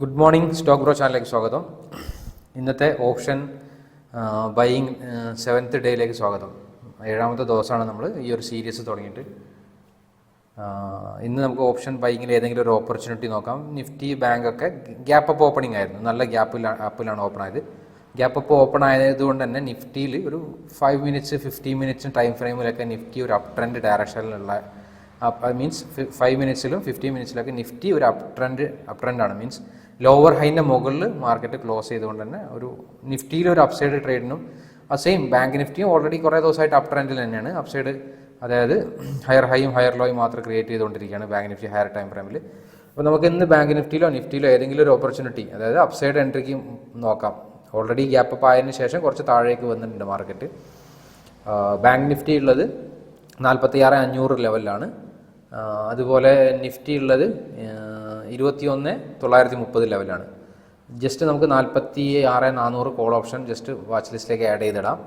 Good morning stock bro ചാനലിലേക്ക് സ്വാഗതം. ഇന്നത്തെ ഓപ്ഷൻ ബൈയിങ് സെവൻത്ത് ഡേയിലേക്ക് സ്വാഗതം. ഏഴാമത്തെ ദിവസമാണ് നമ്മൾ ഈ ഒരു സീരീസ് തുടങ്ങിയിട്ട്. ഇന്ന് നമുക്ക് ഓപ്ഷൻ ബൈങ്ങിൽ ഏതെങ്കിലും ഒരു ഓപ്പർച്യൂണിറ്റി നോക്കാം. നിഫ്റ്റി ബാങ്ക് ഒക്കെ ഗ്യാപ്പ് അപ്പ് ഓപ്പണിംഗ് ആയിരുന്നു. നല്ല ഗ്യാപ്പിൽ ആപ്പിലാണ് ഓപ്പൺ ആയത്. ഗ്യാപ്പ് അപ്പ് ഓപ്പൺ ആയതുകൊണ്ട് തന്നെ നിഫ്റ്റിയിൽ ഒരു five minutes fifteen minutes time ഫ്രെയിമിലൊക്കെ Nifty ഒരു അപ് ട്രെൻഡ് ഡയറക്ഷനിലുള്ള മീൻസ് ഫൈവ് മിനിറ്റ്സിലും ഫിഫ്റ്റീൻ മിനിറ്റ്സിലൊക്കെ നിഫ്റ്റി ഒരു അപ് ട്രെൻഡ് അപ് ട്രെൻഡാണ് മീൻസ് ലോവർ ഹൈന്റെ മുകളിൽ മാർക്കറ്റ് ക്ലോസ് ചെയ്തുകൊണ്ട് തന്നെ ഒരു നിഫ്റ്റിയിൽ ഒരു അപ്സൈഡ് ട്രേഡിനും ആ സെയിം ബാങ്ക് നിഫ്റ്റിയും ഓൾറെഡി കുറേ ദിവസമായിട്ട് അപ് ട്രെൻഡിൽ തന്നെയാണ്. അപ്സൈഡ് അതായത് ഹയർ ഹൈയും ഹയർ ലോയും മാത്രം ക്രിയേറ്റ് ചെയ്തുകൊണ്ടിരിക്കുകയാണ് ബാങ്ക് നിഫ്റ്റി ഹയർ ടൈം ഫ്രെയിമിൽ അപ്പോൾ നമുക്ക് ഇന്ന് ബാങ്ക് നിഫ്റ്റിയിലോ നിഫ്റ്റിയിലോ ഏതെങ്കിലും ഒരു ഓപ്പർച്യൂണിറ്റി അതായത് അപ്സൈഡ് എൻട്രിക്ക് നോക്കാം. ഓൾറെഡി ഗ്യാപ്പ് അപ്പ് ആയതിനു ശേഷം കുറച്ച് താഴേക്ക് വന്നിട്ടുണ്ട് മാർക്കറ്റ് ബാങ്ക് നിഫ്റ്റി ഉള്ളത് നാൽപ്പത്തി ആറ് അഞ്ഞൂറ് ലെവലിലാണ് അതുപോലെ നിഫ്റ്റി ഉള്ളത് ഇരുപത്തി ഒന്ന് തൊള്ളായിരത്തി മുപ്പത് ലെവലാണ്. ജസ്റ്റ് നമുക്ക് നാൽപ്പത്തി ആറ് നാനൂറ് കോൾ ഓപ്ഷൻ ജസ്റ്റ് വാച്ച് ലിസ്റ്റിലേക്ക് ആഡ് ചെയ്തിടാം.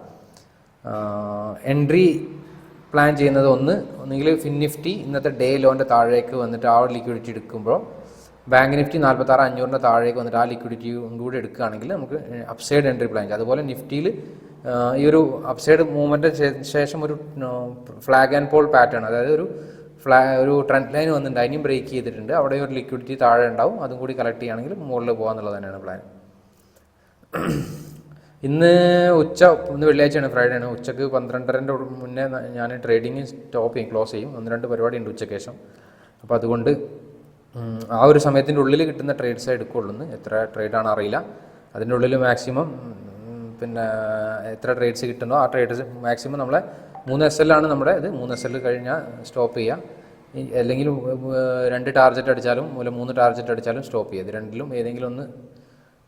എൻട്രി പ്ലാൻ ചെയ്യുന്നത് ഒന്ന് ഒന്നുകിൽ ഫിൻ നിഫ്റ്റി ഇന്നത്തെ ഡേ ലോന്റെ താഴേക്ക് വന്നിട്ട് ആ ലിക്വിഡിറ്റി എടുക്കുമ്പോൾ ബാങ്ക് നിഫ്റ്റി നാൽപ്പത്താറ് അഞ്ഞൂറിന്റെ താഴേക്ക് വന്നിട്ട് ആ ലിക്വിഡിറ്റിയും കൂടി എടുക്കുകയാണെങ്കിൽ നമുക്ക് അപ്സൈഡ് എൻട്രി പ്ലാൻ ചെയ്യാം. അതുപോലെ നിഫ്റ്റിയിൽ ഈ ഒരു അപ്സൈഡ് മൂവ്മെന്റ് ശേഷം ഒരു ഫ്ലാഗ് ആൻഡ് പോൾ പാറ്റേൺ അതായത് ഒരു ഫ്ലാ ഒരു ട്രെൻഡ് ലൈൻ വന്നിട്ടുണ്ട്. അതിനും ബ്രേക്ക് ചെയ്തിട്ടുണ്ട്. അവിടെ ഒരു ലിക്വിഡിറ്റി താഴെ ഉണ്ടാവും. അതും കൂടി കളക്ട് ചെയ്യുകയാണെങ്കിൽ മുകളിൽ പോകാന്നുള്ളത് തന്നെയാണ് പ്ലാൻ ഇന്ന് ഉച്ച ഇന്ന് വെള്ളിയാഴ്ചയാണ് ഫ്രൈഡേ ആണ് ഉച്ചയ്ക്ക് പന്ത്രണ്ടരന്റെ മുന്നേ ഞാൻ ട്രേഡിങ് സ്റ്റോപ്പ് ചെയ്യും ക്ലോസ് ചെയ്യും. ഒന്ന് രണ്ട് പരിപാടി ഉണ്ട് ഉച്ചയ്ക്ക് ശേഷം അപ്പോൾ അതുകൊണ്ട് ആ ഒരു സമയത്തിന്റെ ഉള്ളിൽ കിട്ടുന്ന ട്രേഡ്സ് എടുക്കുകയുള്ളൂ എത്ര ട്രേഡാണ് അറിയില്ല. അതിന്റെ ഉള്ളിൽ മാക്സിമം പിന്നെ എത്ര ട്രേഡ്സ് കിട്ടുന്നോ ആ ട്രേഡ്സ് മാക്സിമം നമ്മളെ മൂന്ന് എസ് എല്ലാണ് നമ്മുടെ ഇത്. മൂന്ന് എസ് എൽ കഴിഞ്ഞാൽ സ്റ്റോപ്പ് ചെയ്യുക അല്ലെങ്കിൽ രണ്ട് ടാർജറ്റ് അടിച്ചാലും അല്ലെങ്കിൽ മൂന്ന് ടാർജറ്റ് അടിച്ചാലും സ്റ്റോപ്പ് ചെയ്യുക രണ്ടിലും ഏതെങ്കിലും ഒന്ന്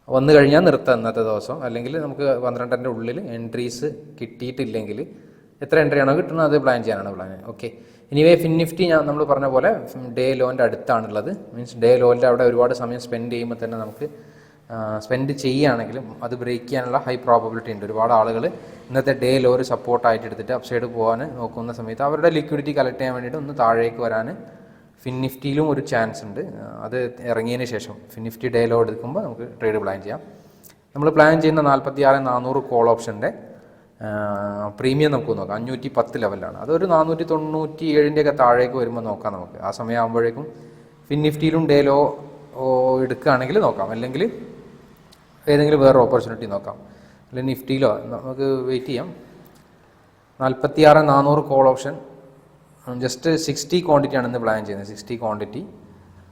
വന്നു കഴിഞ്ഞാൽ നിർത്താം ഇന്നത്തെ ദിവസം. അല്ലെങ്കിൽ നമുക്ക് പന്ത്രണ്ടിന്റെ ഉള്ളിൽ എൻട്രീസ് കിട്ടിയിട്ടില്ലെങ്കിൽ എത്ര എൻട്രി ആണോ കിട്ടുന്നത് അത് പ്ലാൻ ചെയ്യാനാണ് plan okay anyway fin Nifty ഞാൻ നമ്മൾ പറഞ്ഞ പോലെ ഡേ ലോന്റെ അടുത്താണുള്ളത്. മീൻസ് ഡേ ലോന്റെ അവിടെ ഒരുപാട് സമയം സ്പെൻഡ് ചെയ്യുമ്പോൾ തന്നെ നമുക്ക് സ്പെൻഡ് ചെയ്യുകയാണെങ്കിലും അത് ബ്രേക്ക് ചെയ്യാനുള്ള ഹൈ പ്രോബബിലിറ്റി ഉണ്ട്. ഒരുപാട് ആളുകൾ ഇന്നത്തെ ഡേ ലോ ഒരു സപ്പോർട്ടായിട്ട് എടുത്തിട്ട് അപ്സൈഡ് പോകാൻ നോക്കുന്ന സമയത്ത് അവരുടെ ലിക്വിഡിറ്റി കളക്ട് ചെയ്യാൻ വേണ്ടിയിട്ട് ഒന്ന് താഴേക്ക് വരാൻ ഫിൻ നിഫ്റ്റിയിലും ഒരു ചാൻസ് ഉണ്ട്. അത് ഇറങ്ങിയതിന് ശേഷം ഫിൻ നിഫ്റ്റി ഡേ ലോ എടുക്കുമ്പോൾ നമുക്ക് ട്രേഡ് പ്ലാൻ ചെയ്യാം. നമ്മൾ പ്ലാൻ ചെയ്യുന്ന നാൽപ്പത്തി ആറ് നാനൂറ് കോൾ ഓപ്ഷന്റെ പ്രീമിയം നമുക്ക് നോക്കാം. അഞ്ഞൂറ്റി പത്ത് ലെവലാണ് അതൊരു നാനൂറ്റി തൊണ്ണൂറ്റി ഏഴിന്റെയൊക്കെ താഴേക്ക് വരുമ്പോൾ നോക്കാം നമുക്ക്. ആ സമയമാകുമ്പോഴേക്കും ഫിൻ നിഫ്റ്റിയിലും ഡേ ലോ എടുക്കുകയാണെങ്കിൽ നോക്കാം. അല്ലെങ്കിൽ ഏതെങ്കിലും വേറെ ഓപ്പർച്യൂണിറ്റി നോക്കാം. അല്ലെങ്കിൽ നിഫ്റ്റിയിലോ നമുക്ക് വെയിറ്റ് ചെയ്യാം. നാൽപ്പത്തി ആറ് നാനൂറ് call option just sixty quantity ആണ് ഇന്ന് പ്ലാൻ ചെയ്യുന്നത്. സിക്സ്റ്റി ക്വാണ്ടിറ്റി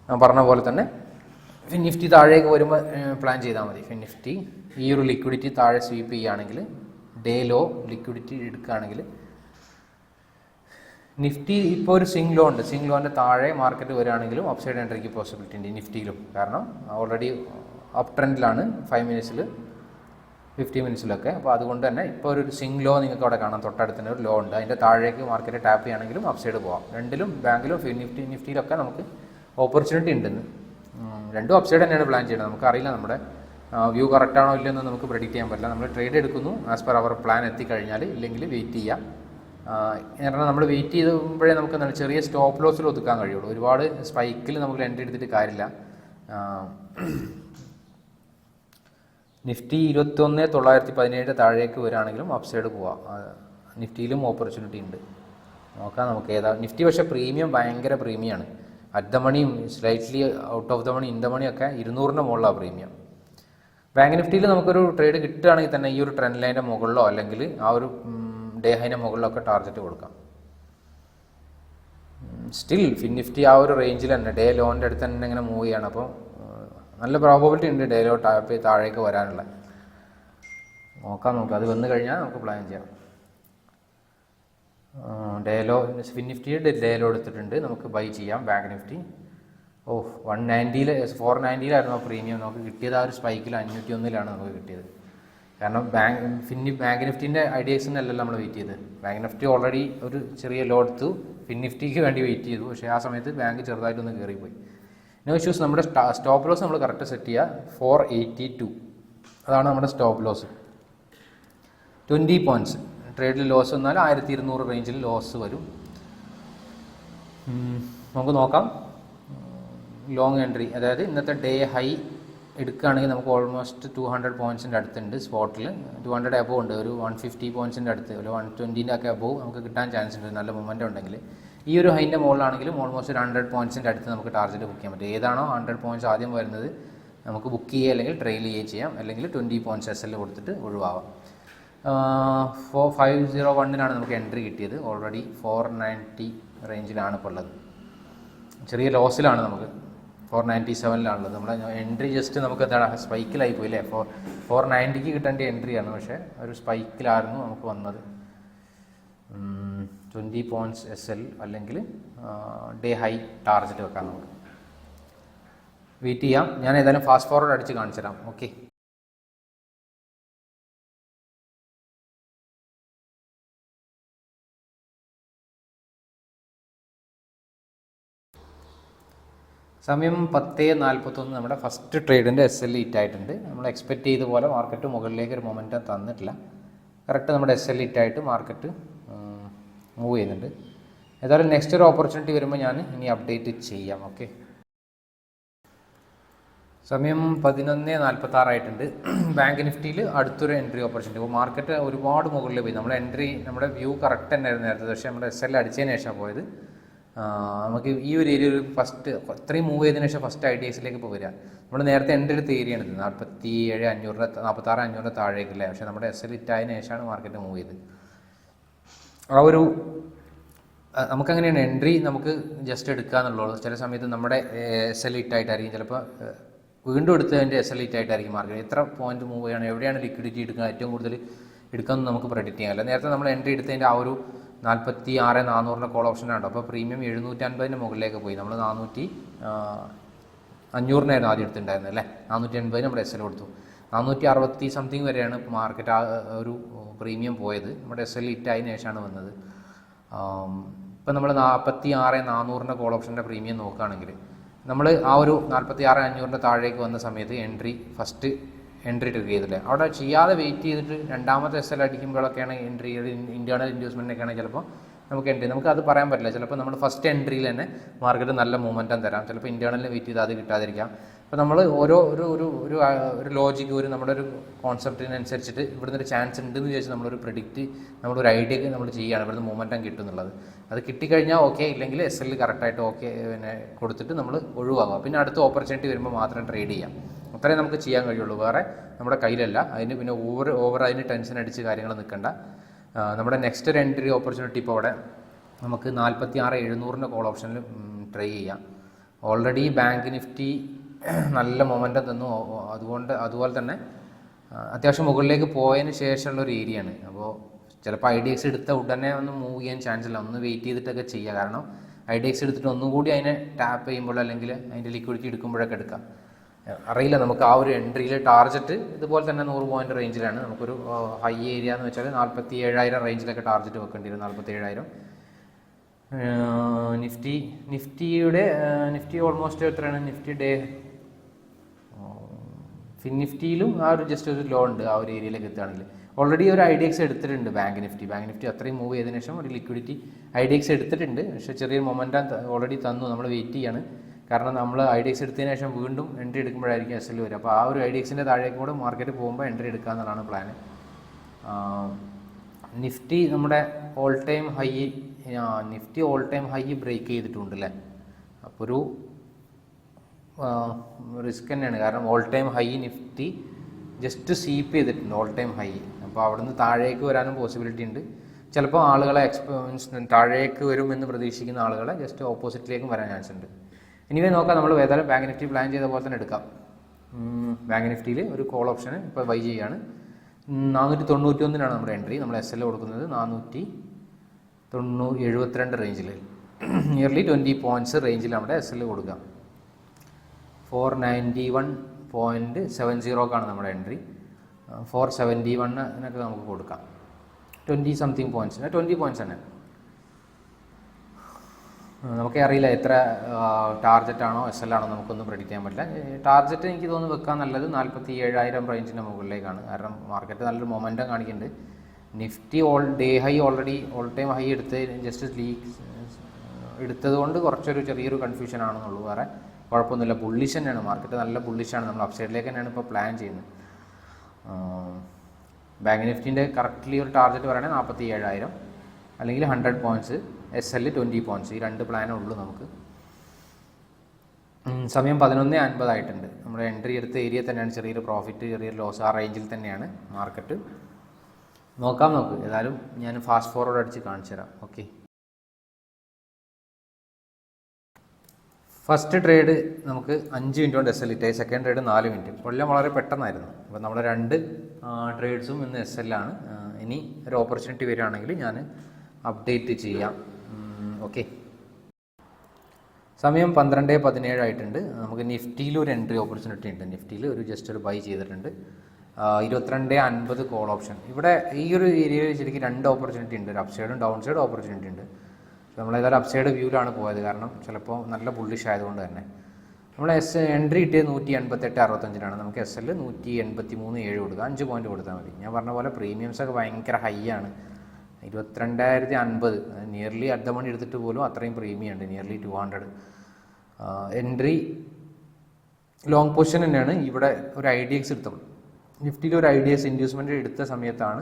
ഞാൻ പറഞ്ഞ പോലെ തന്നെ ഫിൻ നിഫ്റ്റി താഴേക്ക് വരുമ്പോൾ പ്ലാൻ ചെയ്താൽ മതി. ഫിൻ നിഫ്റ്റി ഈ ഒരു ലിക്വിഡിറ്റി താഴെ സ്വീപ്പ് ചെയ്യുകയാണെങ്കിൽ ഡേ ലോ ലിക്വിഡിറ്റി എടുക്കുകയാണെങ്കിൽ നിഫ്റ്റി ഇപ്പോൾ ഒരു സിംഗ് ലോ ഉണ്ട്. സിംഗ് ലോന്റെ താഴെ മാർക്കറ്റ് വരികയാണെങ്കിലും അപ്സൈഡ് എൻട്രിക്ക് പോസിബിലിറ്റി ഉണ്ട് നിഫ്റ്റിയിലും കാരണം ഓൾറെഡി അപ് ട്രെൻഡിലാണ് ഫൈവ് മിനിറ്റ്സിൽ ഫിഫ്റ്റി മിനിറ്റ്സിലൊക്കെ അപ്പോൾ അതുകൊണ്ട് തന്നെ ഇപ്പോൾ ഒരു സിംഗ് ലോ നിങ്ങൾക്ക് അവിടെ കാണാം. തൊട്ടടുത്തിന് ഒരു ലോ ഉണ്ട്. അതിന്റെ താഴേക്ക് മാർക്കറ്റ് ടാപ്പ് ചെയ്യുകയാണെങ്കിലും അപ്സൈഡ് പോവാം. രണ്ടിലും ബാങ്കിലും നിഫ്റ്റി നിഫ്റ്റിയിലൊക്കെ നമുക്ക് ഓപ്പർച്യൂണിറ്റി ഉണ്ടെന്ന് രണ്ടും രണ്ടും അപ്സൈഡ് തന്നെയാണ് പ്ലാൻ ചെയ്യുന്നത്. നമുക്കറിയില്ല നമ്മുടെ വ്യൂ കറക്റ്റ് ആണോ ഇല്ലെന്ന് നമുക്ക് പ്രെഡിക്റ്റ് ചെയ്യാൻ പറ്റില്ല. നമ്മൾ ട്രേഡ് എടുക്കുന്നു. ആസ് പെർ അവർ പ്ലാൻ എത്തിക്കഴിഞ്ഞാൽ ഇല്ലെങ്കിൽ വെയിറ്റ് ചെയ്യാം. കാരണം നമ്മൾ വെയിറ്റ് ചെയ്തുമ്പോഴേ നമുക്ക് എന്താണ് ചെറിയ സ്റ്റോപ്പ് ലോസിൽ ഒതുക്കാൻ കഴിയുള്ളൂ. ഒരുപാട് സ്പൈക്കിൽ നമുക്ക് എൻട്രി എടുത്തിട്ട് കാര്യമില്ല. നിഫ്റ്റി ഇരുപത്തൊന്ന് തൊള്ളായിരത്തി പതിനേഴ് താഴേക്ക് വരികയാണെങ്കിലും അപ്സൈഡ് പോവാം. നിഫ്റ്റിയിലും ഓപ്പർച്യൂണിറ്റി ഉണ്ട്. നോക്കാം നമുക്ക് ഏതാ നിഫ്റ്റി പക്ഷേ പ്രീമിയം ഭയങ്കര പ്രീമിയമാണ് അറ്റ് ദ മണിയും slightly out of the money in the മണിയൊക്കെ ഇരുന്നൂറിന്റെ മുകളിലാണ് പ്രീമിയം ബാങ്ക് നിഫ്റ്റിയിൽ നമുക്കൊരു ട്രേഡ് കിട്ടുകയാണെങ്കിൽ തന്നെ ഈ ഒരു ട്രെൻഡ് ലൈന്റെ മുകളിലോ അല്ലെങ്കിൽ ആ ഒരു ഡേ ഹൈന്റെ മുകളിലോ ഒക്കെ ടാർഗറ്റ് കൊടുക്കാം. സ്റ്റിൽ ഫിൻ നിഫ്റ്റി ആ ഒരു റേഞ്ചിൽ തന്നെ ഡേ ലോന്റെ അടുത്ത് തന്നെ ഇങ്ങനെ മൂവ് ചെയ്യണം. അപ്പോൾ നല്ല പ്രോബബിലിറ്റി ഉണ്ട് ഡേ ലോ ടാപ്പ് താഴേക്ക് വരാനുള്ള. നോക്കാം നോക്കാം. അത് വന്നു കഴിഞ്ഞാൽ നമുക്ക് പ്ലാൻ ചെയ്യാം. ഡേലോ ഫിൻ നിഫ്റ്റിയുടെ ഡേലോ എടുത്തിട്ടുണ്ട്. നമുക്ക് ബൈ ചെയ്യാം ബാങ്ക് നിഫ്റ്റി ഓ വൺ നയന്റിയിൽ ഫോർ നയന്റിയിലായിരുന്നു പ്രീമിയം നമുക്ക് കിട്ടിയത് ആ ഒരു സ്പൈക്കിൽ അഞ്ഞൂറ്റി ഒന്നിലാണ് നമുക്ക് കിട്ടിയത്. കാരണം ബാങ്ക് ഫിന്നി ബാങ്ക് നിഫ്റ്റിന്റെ ഐഡിയസിനല്ലല്ലോ നമ്മൾ വെയിറ്റ് ചെയ്തത്. ബാങ്ക് നിഫ്റ്റി ഓൾറെഡി ഒരു ചെറിയ ലോ എടുത്തു. ഫിൻ നിഫ്റ്റിക്ക് വേണ്ടി വെയിറ്റ് ചെയ്തു. പക്ഷേ ആ സമയത്ത് ബാങ്ക് ചെറുതായിട്ടൊന്ന് കയറിപ്പോയി നോ ഇഷ്യൂസ് നമ്മുടെ സ്റ്റോപ്പ് ലോസ് നമ്മൾ കറക്റ്റ് സെറ്റ് ചെയ്യുക ഫോർ എയ്റ്റി ടു അതാണ് നമ്മുടെ സ്റ്റോപ്പ് ലോസ് ട്വന്റി പോയിന്റ്സ് ട്രേഡിൽ ലോസ് വന്നാൽ ആയിരത്തി ഇരുന്നൂറ് റേഞ്ചിൽ ലോസ് വരും നമുക്ക് നോക്കാം. ലോങ് എൻട്രി അതായത് ഇന്നത്തെ ഡേ ഹൈ എടുക്കുകയാണെങ്കിൽ നമുക്ക് ഓൾമോസ്റ്റ് ടു ഹൺഡ്രഡ് പോയിന്റ്സിന്റെ അടുത്തുണ്ട് സ്പോട്ടിൽ ടു ഹൺഡ്രഡ് അബോവ് ഉണ്ട്. ഒരു വൺ ഫിഫ്റ്റി പോയിന്റ്സിന്റെ അടുത്ത്. ഒരു വൺ ട്വന്റീന്റെ ഒക്കെ അബോവ് നമുക്ക് കിട്ടാൻ ചാൻസ് ഉണ്ട്. നല്ല മൊമെന്റ് ഉണ്ടെങ്കിൽ. ഈ ഒരു ഹൈന്റെ മുകളിലാണെങ്കിലും ഓൾമോസ്റ്റ് ഒരു ഹൺഡ്രഡ് പോയിന്റ്സിന്റെ അടുത്ത് നമുക്ക് ടാർജറ്റ് ബുക്ക് ചെയ്യാൻ പറ്റും. ഏതാണോ ഹൺഡ്രഡ് പോയിന്റ്സ് ആദ്യം വരുന്നത് നമുക്ക് ബുക്ക് ചെയ്യുക അല്ലെങ്കിൽ ട്രെയിൽ ചെയ്യുകയും ചെയ്യാം. അല്ലെങ്കിൽ ട്വന്റി പോയിന്റ്സ് എസ് എൽ കൊടുത്തിട്ട് ഒഴിവാവാം. ഫോർ ഫൈവ് സീറോ വണ്ണിനാണ് നമുക്ക് എൻട്രി കിട്ടിയത്. ഓൾറെഡി ഫോർ നയന്റി റേഞ്ചിലാണ് ഇപ്പോൾ ഉള്ളത്. ചെറിയ ലോസിലാണ് നമുക്ക്. ഫോർ നയന്റി സെവനിലാണുള്ളത് നമ്മുടെ എൻട്രി ജസ്റ്റ് നമുക്ക് എന്താണ് സ്പൈക്കിലായി പോയില്ലേ ഫോർ ഫോർ നയന്റിക്ക് കിട്ടേണ്ട എൻട്രിയാണ് പക്ഷേ ഒരു സ്പൈക്കിലായിരുന്നു നമുക്ക് വന്നത്. ട്വന്റി പോയിന്റ്സ് എസ് എൽ അല്ലെങ്കിൽ ഡേ ഹൈ ടാർജറ്റ് വെക്കാം നമുക്ക്. വെയിറ്റ് ചെയ്യാം. ഞാൻ ഏതായാലും ഫാസ്റ്റ് ഫോർവേഡ് അടിച്ച് കാണിച്ചു തരാം. ഓക്കെ. സമയം പത്ത് നാൽപ്പത്തൊന്ന്. നമ്മുടെ ഫസ്റ്റ് ട്രേഡിന്റെ എസ് എൽ ഹിറ്റ് ആയിട്ടുണ്ട്. നമ്മൾ എക്സ്പെക്റ്റ് ചെയ്ത പോലെ മാർക്കറ്റ് മുകളിലേക്ക് ഒരു മൊമെന്റം തന്നിട്ടില്ല. കറക്റ്റ് നമ്മുടെ എസ് എൽ ഹിറ്റ് ആയിട്ട് മാർക്കറ്റ് മൂവ് ചെയ്യുന്നുണ്ട്. ഏതായാലും നെക്സ്റ്റ് ഒരു ഓപ്പർച്യൂണിറ്റി വരുമ്പോൾ ഞാൻ ഇനി അപ്ഡേറ്റ് ചെയ്യാം ഓക്കെ സമയം പതിനൊന്ന് നാൽപ്പത്തി ആറായിട്ടുണ്ട് ബാങ്ക് നിഫ്റ്റിയിൽ അടുത്തൊരു എൻട്രി ഓപ്പർച്യൂണിറ്റി അപ്പോൾ മാർക്കറ്റ് ഒരുപാട് മുകളിൽ പോയി. നമ്മുടെ എൻട്രി നമ്മുടെ വ്യൂ കറക്റ്റ് തന്നെയായിരുന്നു നേരത്തെ. പക്ഷേ നമ്മുടെ എസ് എൽ അടിച്ചതിന് ശേഷമാണ് പോയത്. നമുക്ക് ഈ ഒരു ഏരിയ ഒരു ഫസ്റ്റ് ഇത്രയും മൂവ് ചെയ്തതിനു ശേഷം ഫസ്റ്റ് ഐ ഡി എക്സിലേക്ക് ഇപ്പോൾ വരിക. നമ്മൾ നേരത്തെ എന്റെ അടുത്ത് ഏരിയയാണ് നാൽപ്പത്തി ഏഴ് അഞ്ഞൂറിന്റെ നാൽപ്പത്താറ് അഞ്ഞൂറിന്റെ താഴേക്കില്ല പക്ഷേ നമ്മുടെ എസ് എൽ ഇറ്റായതിനു ശേഷമാണ് മാർക്കറ്റ് മൂവ് ചെയ്തത്. ആ ഒരു നമുക്കങ്ങനെയാണ് എൻട്രി നമുക്ക് ജസ്റ്റ് എടുക്കുക എന്നുള്ളൂ ചില സമയത്ത് നമ്മുടെ എസ് എൽ ഇട്ടായിട്ടായിരിക്കും ചിലപ്പോൾ വീണ്ടും എടുത്തതിന്റെ എസ് എൽ ഇട്ടായിട്ടായിരിക്കും മാർക്കറ്റ് എത്ര പോയിന്റ് മൂവ് ചെയ്യണം എവിടെയാണ് ലിക്വിഡിറ്റി എടുക്കുക ഏറ്റവും കൂടുതൽ എടുക്കാമെന്ന് നമുക്ക് പ്രെഡിക്റ്റ് ചെയ്യാമല്ലോ നേരത്തെ നമ്മൾ എൻട്രി എടുത്തതിന്റെ ആ ഒരു നാൽപ്പത്തി ആറ് നാനൂറിന്റെ കോൾ ഓപ്ഷൻ ആണ് അപ്പോൾ പ്രീമിയം എഴുന്നൂറ്റി അൻപതിന്റെ മുകളിലേക്ക് പോയി. നമ്മൾ നാനൂറ്റി അഞ്ഞൂറിനായിരുന്നു ആദ്യം എടുത്തിട്ടുണ്ടായിരുന്നത് അല്ലേ? നാനൂറ്റി അൻപതിന് നമ്മുടെ എസ് എൽ കൊടുത്തു. നാനൂറ്റി അറുപത്തി സംതിങ് വരെയാണ് മാർക്കറ്റ് ആ ഒരു പ്രീമിയം പോയത്. നമ്മുടെ എസ് എൽ ഇറ്റായതിനു ശേഷമാണ് വന്നത്. ഇപ്പം നമ്മൾ നാൽപ്പത്തി ആറ് നാനൂറിന്റെ കോൾ ഓപ്ഷന്റെ പ്രീമിയം നോക്കുകയാണെങ്കിൽ നമ്മൾ ആ ഒരു നാൽപ്പത്തി ആറ് അഞ്ഞൂറിന്റെ താഴേക്ക് വന്ന സമയത്ത് എൻട്രി ഫസ്റ്റ് എൻട്രി ട്രിഗർ ചെയ്തില്ലേ? അവിടെ ചെയ്യാതെ വെയിറ്റ് ചെയ്തിട്ട് രണ്ടാമത്തെ എസ് എൽ അടിക്കുമ്പോഴൊക്കെയാണ് എൻട്രി ഇന്റേർണൽ ഇൻവെസ്റ്റ്മെന്റൊക്കെയാണ് ചിലപ്പോൾ നമുക്ക് എൻട്രി നമുക്ക് അത് പറയാൻ പറ്റില്ല. ചിലപ്പോൾ നമ്മൾ ഫസ്റ്റ് എൻട്രിയിൽ തന്നെ മാർക്കറ്റ് നല്ല മൂവ്മെന്റം തരാം. ചിലപ്പോൾ ഇന്റേർണലിൽ വെയിറ്റ് ചെയ്ത് അത് കിട്ടാതിരിക്കാം. അപ്പോൾ നമ്മൾ ഓരോ ഒരു ഒരു ഒരു ഒരു ലോജിക്ക് ഒരു നമ്മുടെ ഒരു കോൺസെപ്റ്റിനനുസരിച്ചിട്ട് ഇവിടുന്ന് ഒരു ചാൻസ് ഉണ്ടെന്ന് വിചാരിച്ച് നമ്മളൊരു പ്രിഡിക്റ്റ് നമ്മളൊരു ഐഡിയ നമ്മൾ ചെയ്യുകയാണ് ഇവിടുന്ന് മൊമെന്റം കിട്ടും എന്നുള്ളത്. അത് കിട്ടിക്കഴിഞ്ഞാൽ ഓക്കെ ഇല്ലെങ്കിൽ എസ് എല്ലിൽ കറക്റ്റായിട്ട് ഓക്കെ പിന്നെ കൊടുത്തിട്ട് നമ്മൾ ഒഴിവാകുക പിന്നെ അടുത്ത ഓപ്പർച്യൂണിറ്റി വരുമ്പോൾ മാത്രം ട്രേഡ് ചെയ്യാം. അത്രേ നമുക്ക് ചെയ്യാൻ കഴിയുള്ളൂ. വേറെ നമ്മുടെ കയ്യിലല്ല. അതിന് പിന്നെ ഓവർ ഓവർ അതിന് ടെൻഷൻ അടിച്ച് കാര്യങ്ങൾ നിൽക്കണ്ട നമ്മുടെ നെക്സ്റ്റ് ഒരു എൻട്രി ഓപ്പർച്യൂണിറ്റി ഇപ്പോൾ അവിടെ നമുക്ക് നാൽപ്പത്തി ആറ് എഴുന്നൂറിന്റെ കോൾ ഓപ്ഷനിൽ ട്രൈ ചെയ്യാം. ഓൾറെഡി ബാങ്ക് നിഫ്റ്റി നല്ല മൊമെന്റം തന്നു. അതുകൊണ്ട് അതുപോലെ തന്നെ അത്യാവശ്യം മുകളിലേക്ക് പോയതിന് ശേഷമുള്ള ഒരു ഏരിയയാണ് അപ്പോൾ ചിലപ്പോൾ ഐ ഡി എക്സ് എടുത്ത ഉടനെ ഒന്ന് മൂവ് ചെയ്യാൻ ചാൻസ് ഇല്ല. ഒന്ന് വെയിറ്റ് ചെയ്തിട്ടൊക്കെ ചെയ്യുക കാരണം ഐ ഡി എക്സ് എടുത്തിട്ട് ഒന്നുകൂടി അതിനെ ടാപ്പ് ചെയ്യുമ്പോൾ അല്ലെങ്കിൽ അതിന്റെ ലിക്വിഡിറ്റി എടുക്കുമ്പോഴൊക്കെ എടുക്കാം. അറിയില്ല നമുക്ക് ആ ഒരു എൻട്രിയിൽ ടാർജറ്റ് ഇതുപോലെ തന്നെ നൂറ് പോയിന്റ് റേഞ്ചിലാണ് നമുക്കൊരു ഹൈ ഏരിയ എന്ന് വെച്ചാൽ നാൽപ്പത്തി ഏഴായിരം റേഞ്ചിലൊക്കെ ടാർജറ്റ് വെക്കേണ്ടി വരും നാൽപ്പത്തി ഏഴായിരം നിഫ്റ്റി നിഫ്റ്റിയുടെ നിഫ്റ്റി ഓൾമോസ്റ്റ് എത്രയാണ്? നിഫ്റ്റി ഡേ നിഫ്റ്റിയിലും ആ ഒരു ജസ്റ്റ് ഒരു ലോ ഉണ്ട് ആ ഒരു ഏരിയയിലേക്ക് എത്തുകയാണെങ്കിൽ. ഓൾറെഡി ഒരു ഐ ഡി എക്സ് എടുത്തിട്ടുണ്ട് ബാങ്ക് നിഫ്റ്റി ബാങ്ക് നിഫ്റ്റി അത്രയും മൂവ് ചെയ്തതിനു ശേഷം ഒരു ലിക്വിഡിറ്റി ഐ ഡി എക്സ് എടുത്തിട്ടുണ്ട്. പക്ഷേ ചെറിയൊരു മൊമെന്റം ഓൾറെഡി തന്നു. നമ്മൾ വെയിറ്റ് ചെയ്യാണ്. കാരണം നമ്മൾ ഐ ഡി എക്സ് എടുത്തതിന് ശേഷം വീണ്ടും എൻട്രി എടുക്കുമ്പോഴായിരിക്കും എസ് എൽ വരും അപ്പോൾ ആ ഒരു ഐ ഡി എക്സിന്റെ താഴേക്ക് കൂടെ മാർക്കറ്റ് പോകുമ്പോൾ എൻട്രി എടുക്കുക എന്നുള്ളതാണ് പ്ലാന് നിഫ്റ്റി നമ്മുടെ all time high Nifty all time high break ചെയ്തിട്ടുണ്ട് അല്ലേ? അപ്പോൾ ഒരു റിസ്ക് തന്നെയാണ്. കാരണം all time high Nifty just sweep ചെയ്തിട്ടുണ്ട് ഓൾ ടൈം ഹൈ അപ്പോൾ അവിടുന്ന് താഴേക്ക് വരാനും പോസിബിലിറ്റി ഉണ്ട്. ചിലപ്പോൾ ആളുകളെ എക്സ്പീരിയൻസ് താഴേക്ക് വരും എന്ന് പ്രതീക്ഷിക്കുന്ന ആളുകളെ ജസ്റ്റ് ഓപ്പോസിറ്റിലേക്കും വരാൻ ചാൻസ് ഉണ്ട്. ഇനിവേ നോക്കാം നമ്മൾ ഏതായാലും ബാങ്ക് നിഫ്റ്റി പ്ലാൻ ചെയ്ത പോലെ തന്നെ എടുക്കാം. ബാങ്ക് നിഫ്റ്റിയിൽ ഒരു കോൾ ഓപ്ഷൻ ഇപ്പോൾ വൈ ചെയ്യാണ്. നാനൂറ്റി തൊണ്ണൂറ്റി ഒന്നിനാണ് നമ്മുടെ എൻട്രി നമ്മൾ എസ് എൽ കൊടുക്കുന്നത് നാനൂറ്റി തൊണ്ണൂ എഴുപത്തിരണ്ട് റേഞ്ചിൽ നിയർലി ട്വന്റി പോയിന്റ്സ് റേഞ്ചിൽ നമ്മുടെ എസ് എൽ കൊടുക്കാം. Four ninety one point seven സീറോക്കാണ് നമ്മുടെ എൻട്രി. ഫോർ സെവന്റി വണ്ണിനൊക്കെ നമുക്ക് കൊടുക്കാം. ട്വന്റി സംതിങ് പോയിന്റ്സിന് ട്വന്റി പോയിന്റ്സ് തന്നെ. നമുക്കേ അറിയില്ല എത്ര ടാർജറ്റ് ആണോ എസ് എൽ ആണോ നമുക്കൊന്നും പ്രെഡിക്റ്റ് ചെയ്യാൻ പറ്റില്ല. ടാർജറ്റ് എനിക്ക് തോന്നുന്നു വെക്കാൻ നല്ലത് നാൽപ്പത്തി ഏഴായിരം റേഞ്ചിന്റെ മുകളിലേക്കാണ്. കാരണം മാർക്കറ്റ് നല്ലൊരു മൊമെന്റം കാണിക്കുന്നുണ്ട്. Nifty all day high already all time high എടുത്ത് ജസ്റ്റ് ലീക്ക് എടുത്തത് കൊണ്ട് കുറച്ചൊരു ചെറിയൊരു കൺഫ്യൂഷൻ ആണെന്നുള്ളൂ. വേറെ കുഴപ്പമൊന്നുമില്ല. ബുള്ളിഷ് തന്നെയാണ്. മാർക്കറ്റ് നല്ല ബുള്ളിഷാണ് നമ്മൾ അപ്സൈഡിലേക്ക് തന്നെയാണ് ഇപ്പോൾ പ്ലാൻ ചെയ്യുന്നത്. ബാങ്ക് നിഫ്റ്റിന്റെ കറക്റ്റ്ലി ഒരു ടാർഗറ്റ് പറയുകയാണെങ്കിൽ നാൽപ്പത്തി ഏഴായിരം അല്ലെങ്കിൽ hundred points S L twenty points ഈ രണ്ട് പ്ലാനേ ഉള്ളൂ നമുക്ക്. സമയം പതിനൊന്ന് അൻപതായിട്ടുണ്ട്. നമ്മുടെ എൻട്രി എടുത്ത ഏരിയ തന്നെയാണ് ചെറിയൊരു പ്രോഫിറ്റ് ചെറിയൊരു ലോസ് ആ റേഞ്ചിൽ തന്നെയാണ് മാർക്കറ്റ് നോക്കാം നോക്ക് ഏതായാലും ഞാൻ ഫാസ്റ്റ് ഫോർവേഡ് അടിച്ച് കാണിച്ചു തരാം ഓക്കെ ഫസ്റ്റ് ട്രേഡ് നമുക്ക് അഞ്ച് മിനിറ്റ് കൊണ്ട് എസ് എൽ ഇട്ടായി സെക്കൻഡ് ട്രേഡ് നാല് മിനിറ്റ്. കൊല്ലം വളരെ പെട്ടെന്നായിരുന്നു. അപ്പോൾ നമ്മുടെ രണ്ട് ട്രേഡ്സും ഇന്ന് എസ് ആണ്. ഇനി ഒരു ഓപ്പർച്യൂണിറ്റി വരികയാണെങ്കിൽ ഞാൻ അപ്ഡേറ്റ് ചെയ്യാം. ഓക്കെ സമയം പന്ത്രണ്ട് പതിനേഴ് ആയിട്ടുണ്ട്. നമുക്ക് നിഫ്റ്റിയിൽ ഒരു എൻട്രി ഓപ്പർച്യൂണിറ്റി ഉണ്ട്. നിഫ്റ്റിയിൽ ഒരു ജസ്റ്റ് ഒരു ബൈ ചെയ്തിട്ടുണ്ട്. ഇരുപത്തിരണ്ട് അൻപത് കോൾ ഓപ്ഷൻ ഇവിടെ ഈ ഒരു ഏരിയയിൽ ശരിക്കും രണ്ട് ഓപ്പർച്യൂണിറ്റി ഉണ്ട്. ഒരു അപ്സൈഡും ഡൗൺ സൈഡും ഓപ്പർച്യൂണിറ്റി ഉണ്ട്. നമ്മൾ ഏതായാലും അപ് സൈഡ് വ്യൂവിലാണ് പോയത്. കാരണം ചിലപ്പോൾ നല്ല ബുള്ളിഷ് ആയതുകൊണ്ട് തന്നെ. നമ്മൾ എസ് എൻട്രി കിട്ടിയത് നൂറ്റി എൺപത്തെട്ട് അറുപത്തഞ്ചിനാണ്. നമുക്ക് എസ് എൽ നൂറ്റി എൺപത്തി മൂന്ന് ഏഴ് കൊടുക്കുക അഞ്ച് പോയിന്റ് കൊടുത്താൽ മതി. ഞാൻ പറഞ്ഞ പോലെ പ്രീമിയംസ് ഒക്കെ ഭയങ്കര ഹൈ ആണ്. ഇരുപത്തിരണ്ടായിരത്തി അൻപത് നിയർലി അറ്റ് ദ മണി എടുത്തിട്ട് പോലും അത്രയും പ്രീമിയം ഉണ്ട്. Nearly two hundred entry long position തന്നെയാണ്. ഇവിടെ ഒരു ഐ ഡി എക്സ് എടുത്തത്. നിഫ്റ്റിയിൽ ഒരു ഐ ഡി എക്സ് ഇൻഡ്യൂസ്മെന്റ് എടുത്ത സമയത്താണ്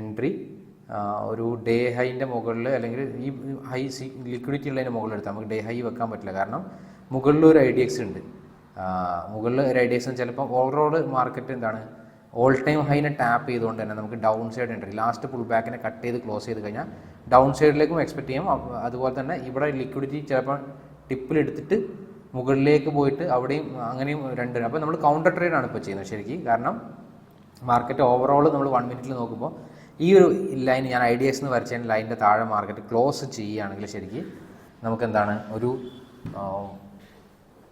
എൻട്രി ഒരു ഡേ ഹൈന്റെ മുകളിൽ അല്ലെങ്കിൽ ഈ ഹൈ സി ലിക്വിഡിറ്റി ഉള്ളതിന്റെ മുകളിൽ എടുത്താൽ നമുക്ക് ഡേ ഹൈ വെക്കാൻ പറ്റില്ല. കാരണം മുകളിൽ ഒരു ഐ ഡി എക്സ് ഉണ്ട്. മുകളിൽ ഒരു ഐ ഡി എക്സ് ചിലപ്പോൾ ഓവറോൾ മാർക്കറ്റ് എന്താണ്? ഓൾ ടൈം ഹൈനെ ടാപ്പ് ചെയ്തുകൊണ്ട് തന്നെ നമുക്ക് ഡൗൺ സൈഡ് ഉണ്ട് ലാസ്റ്റ് പുൾ ബാക്കിനെ കട്ട് ചെയ്ത് ക്ലോസ് ചെയ്ത് കഴിഞ്ഞാൽ ഡൗൺ സൈഡിലേക്കും എക്സ്പെക്ട് ചെയ്യാം. അതുപോലെ തന്നെ ഇവിടെ ലിക്വിഡിറ്റി ചിലപ്പോൾ ടിപ്പിലെടുത്തിട്ട് മുകളിലേക്ക് പോയിട്ട് അവിടെയും അങ്ങനെയും രണ്ട് അപ്പോൾ നമ്മൾ കൗണ്ടർ ട്രേഡാണ് ഇപ്പോൾ ചെയ്യുന്നത് ശരിക്കും. കാരണം മാർക്കറ്റ് ഓവറോൾ നമ്മൾ വൺ മിനിറ്റിൽ നോക്കുമ്പോൾ ഈ ഒരു ലൈൻ ഞാൻ ഐഡിയസ് എന്ന് വരച്ച ലൈനിന്റെ താഴെ മാർക്കറ്റ് ക്ലോസ് ചെയ്യുകയാണെങ്കിൽ ശരിക്ക് നമുക്ക് എന്താണ് ഒരു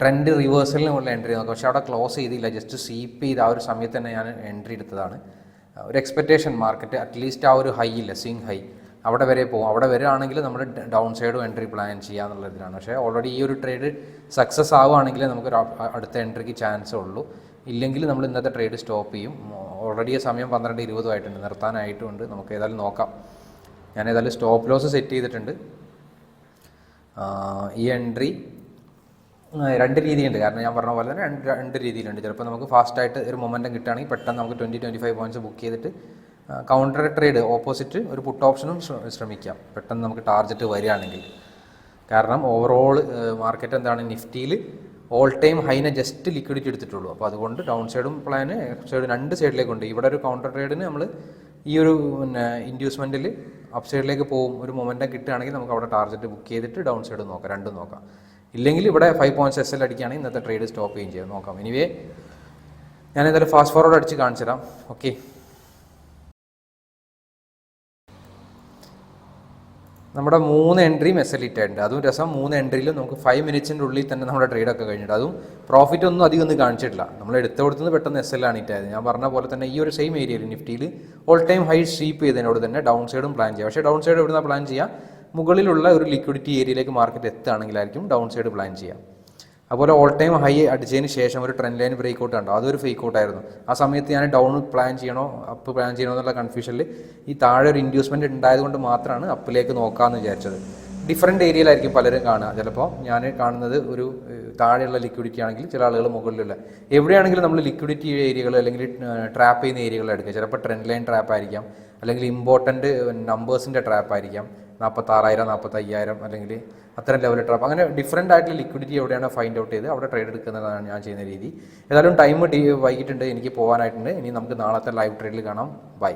ട്രെൻഡ് റിവേഴ്സലിനുള്ള എൻട്രി നോക്കാം. പക്ഷേ അവിടെ ക്ലോസ് ചെയ്തില്ല. ജസ്റ്റ് സീപ്പ് ചെയ്ത് ആ ഒരു സമയത്ത് തന്നെ ഞാൻ എൻട്രി എടുത്തതാണ്. ഒരു എക്സ്പെക്റ്റേഷൻ മാർക്കറ്റ് അറ്റ്ലീസ്റ്റ് ആ ഒരു ഹൈ ഇല്ല. സിങ് ഹൈ അവിടെ വരെ പോകും അവിടെ വരികയാണെങ്കിൽ നമ്മൾ ഡൗൺ സൈഡും എൻട്രി പ്ലാൻ ചെയ്യുക എന്നുള്ള ഇതിലാണ് പക്ഷേ ഓൾറെഡി ഈ ഒരു ട്രേഡ് സക്സസ് ആവുകയാണെങ്കിൽ നമുക്ക് അടുത്ത എൻട്രിക്ക് ചാൻസ് ഉള്ളൂ. ഇല്ലെങ്കിൽ നമ്മൾ ഇന്നത്തെ ട്രേഡ് സ്റ്റോപ്പ് ചെയ്യും. ഓൾറെഡി സമയം പന്ത്രണ്ട് ഇരുപതും ആയിട്ടുണ്ട്. നിർത്താനായിട്ടുണ്ട്. നമുക്ക് ഏതായാലും നോക്കാം. ഞാൻ ഏതായാലും സ്റ്റോപ്പ് ലോസ് സെറ്റ് ചെയ്തിട്ടുണ്ട്. ഈ എൻട്രി രണ്ട് രീതിയുണ്ട് കാരണം ഞാൻ പറഞ്ഞ പോലെ തന്നെ രണ്ട് രണ്ട് രീതിയിലുണ്ട്. ചിലപ്പോൾ നമുക്ക് ഫാസ്റ്റായിട്ട് ഒരു മൊമെന്റം കിട്ടുകയാണെങ്കിൽ പെട്ടെന്ന് നമുക്ക് twenty twenty five points book ചെയ്തിട്ട് കൗണ്ടർ ട്രേഡ് ഓപ്പോസിറ്റ് ഒരു പുട്ട് ഓപ്ഷനും ശ്ര- ശ്രമിക്കാം. പെട്ടെന്ന് നമുക്ക് ടാർജറ്റ് വരികയാണെങ്കിൽ. കാരണം ഓവറോൾ മാർക്കറ്റ് എന്താണ്? നിഫ്റ്റിയിൽ ഓൾ ടൈം ഹൈനെ ജസ്റ്റ് ലിക്വിഡിറ്റി എടുത്തിട്ടുള്ളൂ അപ്പോൾ അതുകൊണ്ട് ഡൗൺ സൈഡും പ്ലാന് സൈഡ് രണ്ട് സൈഡിലേക്കുണ്ട് ഇവിടെ ഒരു കൗണ്ടർ ട്രേഡിന് നമ്മൾ ഈ ഒരു പിന്നെ ഇൻഡ്യൂസ്മെന്റിൽ അപ് സൈഡിലേക്ക് പോകും. ഒരു മൊമെന്റം കിട്ടുകയാണെങ്കിൽ നമുക്ക് അവിടെ ടാർഗറ്റ് ബുക്ക് ചെയ്തിട്ട് ഡൗൺ സൈഡ് നോക്കാം. രണ്ടും നോക്കാം. ഇല്ലെങ്കിൽ ഇവിടെ ഫൈവ് പോയിന്റ്സ് എസ് എൽ അടിക്കുകയാണെങ്കിൽ ഇന്നത്തെ ട്രേഡ് സ്റ്റോപ്പ് ചെയ്യുകയും ചെയ്യാം. നോക്കാം. എനിവേ ഞാൻ എന്തായാലും ഫാസ്റ്റ് ഫോർവേഡ് അടിച്ച് കാണിച്ചു തരാം ഓക്കെ നമ്മുടെ മൂന്ന് എൻട്രിയും എസ് എൽ ഇട്ടുണ്ട് അതും രസം മൂന്ന് എൻട്രിയിലും നമുക്ക് ഫൈവ് മിനിറ്റ്സിന്റെ ഉള്ളിൽ തന്നെ നമ്മുടെ ട്രേഡൊക്കെ കഴിഞ്ഞിട്ട് അതും പ്രോഫിറ്റ് ഒന്നും അധികം ഒന്നും കാണിച്ചിട്ടില്ല. നമ്മൾ എടുത്ത് കൊടുത്തത് പെട്ടെന്ന് എസ് എൽ ആണ് ഇട്ടായത് ഞാൻ പറഞ്ഞ പോലെ തന്നെ ഈ ഒരു സെയിം ഏരിയയിൽ നിഫ്റ്റിയിൽ ഓൾ ടൈം ഹൈ ഷീപ്പ് ചെയ്തതിനോട് തന്നെ ഡൗൺ സൈഡും പ്ലാൻ ചെയ്യാം. പക്ഷേ ഡൗൺ സൈഡ് എവിടുന്ന പ്ലാൻ ചെയ്യുക മുകളിലുള്ള ഒരു ലിക്വിഡിറ്റി ഏരിയയിലേക്ക് മാർക്കറ്റ് എത്തുകയാണെങ്കിലായിരിക്കും ഡൗൺ സൈഡ് പ്ലാൻ ചെയ്യാം. അതുപോലെ ഓൾ ടൈം ഹൈ അടിച്ചതിന് ശേഷം ഒരു ട്രെൻഡ് ലൈൻ ബ്രേക്ക് ഔട്ട് ഉണ്ടോ അതൊരു ഫേക്ക് ഔട്ട് ആയിരുന്നു. ആ സമയത്ത് ഞാൻ ഡൗൺ പ്ലാൻ ചെയ്യണോ അപ്പ് പ്ലാൻ ചെയ്യണോ എന്നുള്ള കൺഫ്യൂഷനിൽ ഈ താഴെ ഒരു ഇൻഡ്യൂസ്മെന്റ് ഉണ്ടായതുകൊണ്ട് മാത്രമാണ് അപ്പിലേക്ക് നോക്കാമെന്ന് വിചാരിച്ചത്. ഡിഫറെന്റ് ഏരിയയിലായിരിക്കും പലരും കാണുക. ചിലപ്പോൾ ഞാൻ കാണുന്നത് ഒരു താഴെയുള്ള ലിക്വിഡിറ്റി ആണെങ്കിൽ ചില ആളുകൾ മുകളിലുള്ള. എവിടെയാണെങ്കിലും നമ്മൾ ലിക്വിഡിറ്റി ഏരിയകൾ അല്ലെങ്കിൽ ട്രാപ്പ് ചെയ്യുന്ന ഏരിയകൾ എടുക്കുക. ചിലപ്പോൾ ട്രെൻഡ് ലൈൻ ട്രാപ്പ് ആയിരിക്കാം. അല്ലെങ്കിൽ ഇമ്പോർട്ടന്റ് നമ്പേഴ്സിന്റെ ട്രാപ്പ് ആയിരിക്കാം. നാൽപ്പത്താറായിരം നാൽപ്പത്തയ്യായിരം അല്ലെങ്കിൽ അത്തരം ലെവൽ ട്രാപ്പ് അങ്ങനെ ഡിഫറെന്റ് ആയിട്ടുള്ള ലിക്വിഡിറ്റി എവിടെയാണ് ഫൈൻഡ് ഔട്ട് ചെയ്ത് അവിടെ ട്രേഡ് എടുക്കുന്നതാണ് ഞാൻ ചെയ്യുന്ന രീതി. ഏതായാലും ടൈം വൈകിട്ടുണ്ട്. എനിക്ക് പോകാനായിട്ടുണ്ട് ഇനി നമുക്ക് നാളത്തെ ലൈവ് ട്രേഡിൽ കാണാം. ബൈ